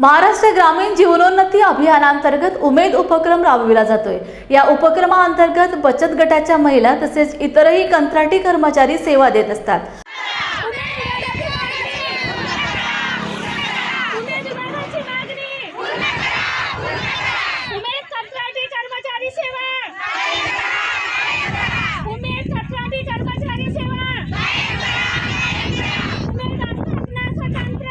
महाराष्ट्र ग्रामीण जीवनोन्नती अभियानांतर्गत उमेद उपक्रम राबविला जातोय. या उपक्रमाअंतर्गत बचत गटाच्या महिला तसेच इतरही कंत्राटी कर्मचारी सेवा देत असतात उमेद विभागाची मागणी उमेद कंत्राटी कर्मचारी सेवा उमेद कंत्राटी कर्मचारी सेवा उमेद आस्थापना स्वतंत्र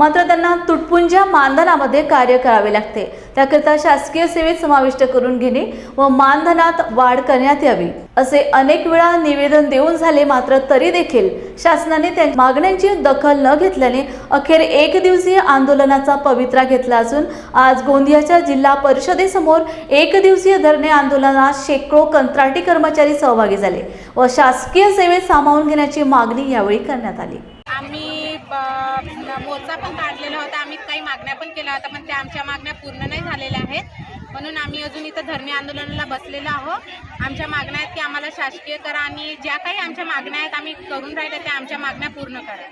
मात्र त्यांना तुटपुंज्या मानधनामध्ये कार्य करावे लागते. त्याकरिता शासकीय सेवेत समाविष्ट करून घेणे व मानधनात वाढ करण्यात यावी असे अनेक वेळा निवेदन देऊन झाले मात्र तरी देखील शासनाने त्या मागण्यांची दखल न घेतल्याने अखेर एक दिवसीय आंदोलनाचा पवित्रा घेतला असून आज गोंदियाच्या जिल्हा परिषदेसमोर एक दिवसीय धरणे आंदोलनात शेकडो कंत्राटी कर्मचारी सहभागी झाले व शासकीय सेवेत सामावून घेण्याची मागणी यावेळी करण्यात आली. आम्ही मोर्चा पण काढलेला होता. आम्ही काही मागण्या पण केल्या होत्या पण त्या आमच्या मागण्या पूर्ण नाही झालेल्या आहेत. म्हणून आम्ही अजून इथं धरणे आंदोलनाला बसलेलो आहोत. आमच्या मागण्या आहेत की आम्हाला शासकीय करा आणि ज्या काही आमच्या मागण्या आहेत आम्ही करून राहिल्या त्या आमच्या मागण्या पूर्ण करा.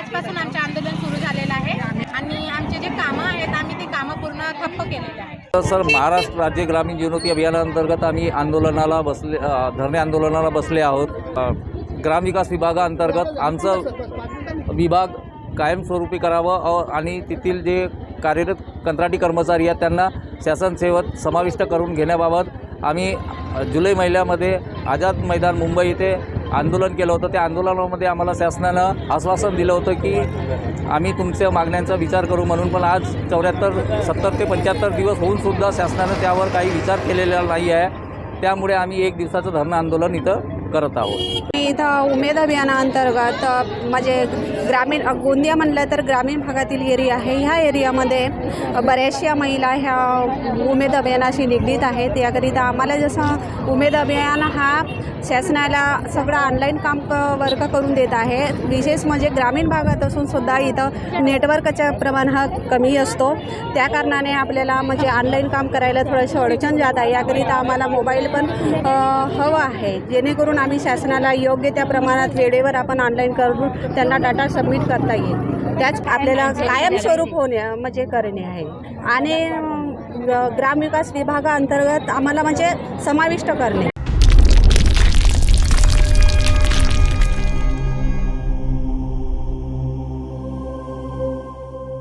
आजपासून आमचं आंदोलन सुरू झालेलं आहे आणि आमचे जे कामं आहेत आम्ही ते कामं पूर्ण ठप्प केलेले आहेत. तर सर महाराष्ट्र राज्य ग्रामीण जीवनोन्नती अभियानाअंतर्गत आम्ही आंदोलनाला बसले धरणे आंदोलनाला बसले आहोत. ग्रामविकास विभागाअंतर्गत आमचं विभाग कायमस्वरूपी करावं आणि तेथील जे कार्यरत कंत्राटी कर्मचारी आहेत त्यांना शासन सेवेत समाविष्ट करून घेण्याबाबत आम्ही जुलै महिन्यामध्ये आझाद मैदान मुंबई इथे आंदोलन केलं होतं. त्या आंदोलनामध्ये आम्हाला शासनानं आश्वासन दिलं होतं की आम्ही तुमच्या मागण्यांचा विचार करू म्हणून पण आज चौऱ्याहत्तर सत्तर ते पंच्याहत्तर दिवस होऊनसुद्धा शासनानं त्यावर काही विचार केलेला नाही आहे. त्यामुळे आम्ही एक दिवसाचं धरणं आंदोलन इथं करत आहोत. मी इथं उमेद अभियानाअंतर्गत म्हणजे ग्रामीण गोंदिया म्हणलं तर ग्रामीण भागातील एरिया आहे. ह्या एरियामध्ये बऱ्याचशा महिला ह्या उमेद अभियानाशी निगडीत आहेत. याकरिता आम्हाला जसं उमेद अभियान हा शासनाला सगळं ऑनलाईन काम क वर्क करून देत आहे. विशेष म्हणजे ग्रामीण भागात असून सुद्धा इथं नेटवर्कचा प्रमाण हा कमी असतो. त्या कारणाने आपल्याला म्हणजे ऑनलाईन काम करायला थोडंसं अडचण जात आहे. याकरिता आम्हाला मोबाईल पण हवं आहे. जेणेकरून आम्ही शासनाला योग्य त्या प्रमाणात वेळेवर आपण ऑनलाईन करून त्यांना डाटा सबमिट करता येईल. त्याच आपल्याला कायमस्वरूप होणे म्हणजे करणे आहे. आणि ग्रामविकास विभागाअंतर्गत आम्हाला म्हणजे समाविष्ट करणे.